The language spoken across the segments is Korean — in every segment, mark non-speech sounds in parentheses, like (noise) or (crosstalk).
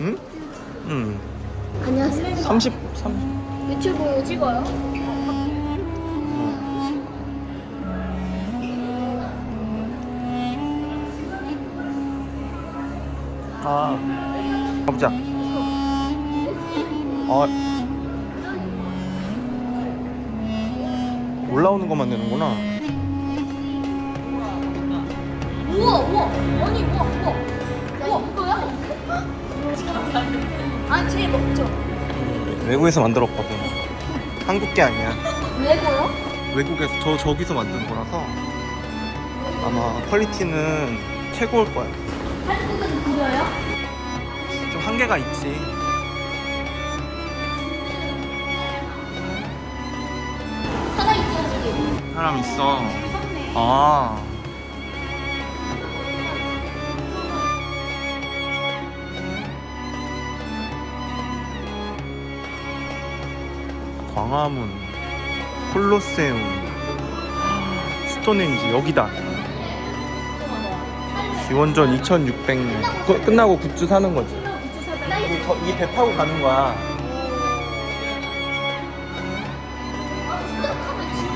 응? 응. 안녕하세요. 30, 30. 유튜브 찍어요? 아. 가보자. 어. 올라오는 것만 되는구나. 우와 우와 아니 우와 우와 우와 이거야? 아니 제일 먹죠. 외국에서 만들었거든. 한국 게 아니야. 왜고요? 외국에서 저 저기서 만든 거라서 아마 퀄리티는 최고일 거야. 한국은 구려요? 좀 한계가 있지. 살아 있어요 저기. 사람 있어. 아. 광화문, 콜로세움, 스톤헨지 여기다. 기원전 2600년. 그- 끝나고 굿즈 사는 거지. 이 배 타고 가는 거야.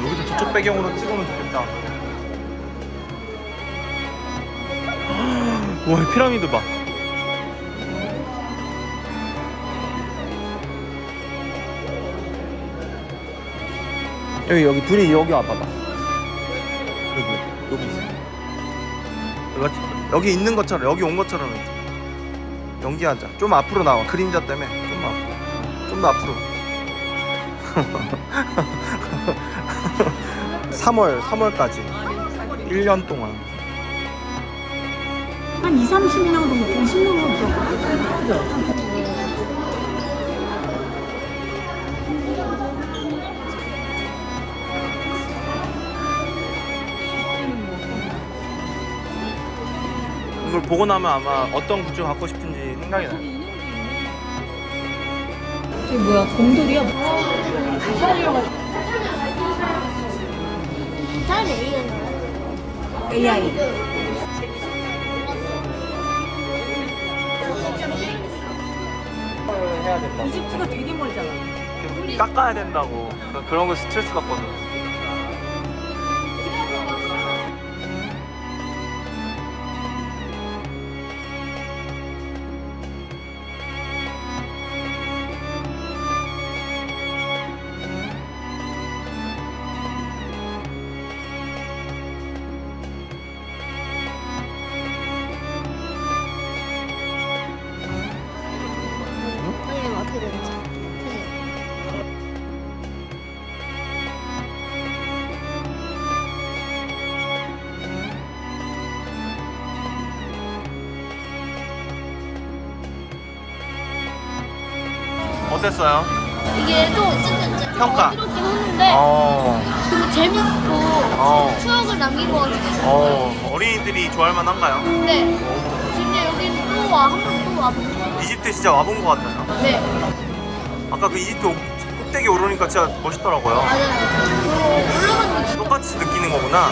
여기서 저쪽 배경으로 찍으면 좋겠다. 와, 피라미드 봐. 여기 여기 둘이 여기 와봐봐. 여기 여기 있어. 여기, 여기 있는 것처럼 여기 온 것처럼. 연기하자. 좀 앞으로 나와. 그림자 때문에 좀 앞. 좀더 앞으로. 3월, 3월까지 1년 동안 한 2, 30명 정도, 20명 정도. 보고 나면 아마 어떤 굿즈 갖고 싶은지 생각이 나요 저기 뭐야, 곰돌이야? 사람 A는 AI. 해야 된다 이집트가 되게 멀잖아. 깎아야 된다고 그- 그런 거 스트레스 받거든 어땠어요? 이게 좀 평가. 어지럽긴 했는데 어, 근데 재밌고 어, 추억을 남긴 것 같아요. 어 어린이들이 좋아할 만한가요? 네. 진짜 여기 또 와, 한 번 또 와보고 싶어요. 이집트 진짜 와본 것 같아요 네. 아까 그 이집트 꼭대기 오르니까 진짜 멋있더라고요 맞아요. 그리고 올라가는 거 진짜 똑같이 느끼는 거구나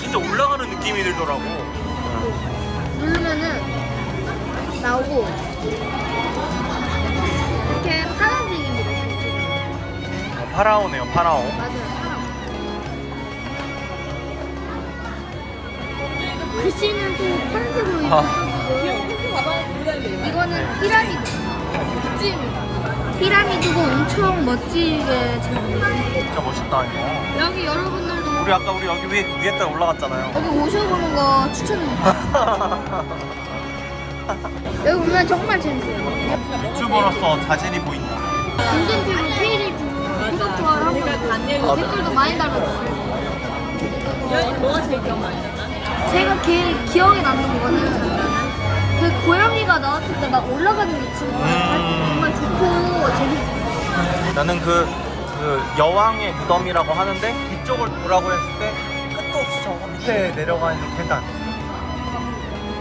진짜 올라가는 느낌이 들더라고 누르면은 나오고 이렇게 파란색입니다. 어, 파라오네요 파라오 맞아요. 파란. 글씨는 또 파란색으로 아. 있고 이거는 피라미드. 찜. 피라미드고 엄청 멋지게 잘. 진짜 멋있다 이거 여기 여러분들도 우리 아까 우리 여기 위에 위에다 올라갔잖아요 여기 오셔보는 거 추천합니다. (laughs) (laughs) 여기 오면 정말 재밌어요. 유튜버로서 자질이 보인다 김진튜브 K리뷰 구독 좋아요 하고 댓글도 많이 달아주세요. 뭐가 제일 기억 많이 났나? 제가 기, 기억에 남는 거는 그 고양이가 나왔을 때 막 올라가는 위치가 음. 정말 좋고 재밌어요. 나는 그, 그 여왕의 무덤이라고 하는데 뒤쪽을 보라고 했을 때 끝도 없이 저 밑에 내려가 있는 계단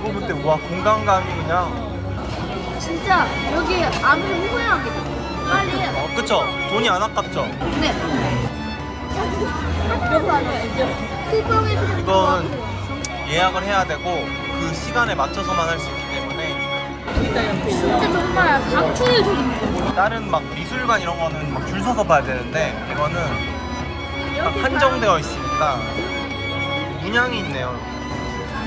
그거 볼때 우와 공간감이 그냥. 진짜 여기 아무리 후회합니다. 빨리. 어 그쵸. 돈이 안 아깝죠. 네. 이건 예약을 해야 되고 그 시간에 맞춰서만 할 수 있기 때문에. 진짜 정말 각질 좀 다른 막 미술관 이런 거는 막 줄 서서 봐야 되는데 이거는 딱 한정되어 있으니까 문양이 있네요.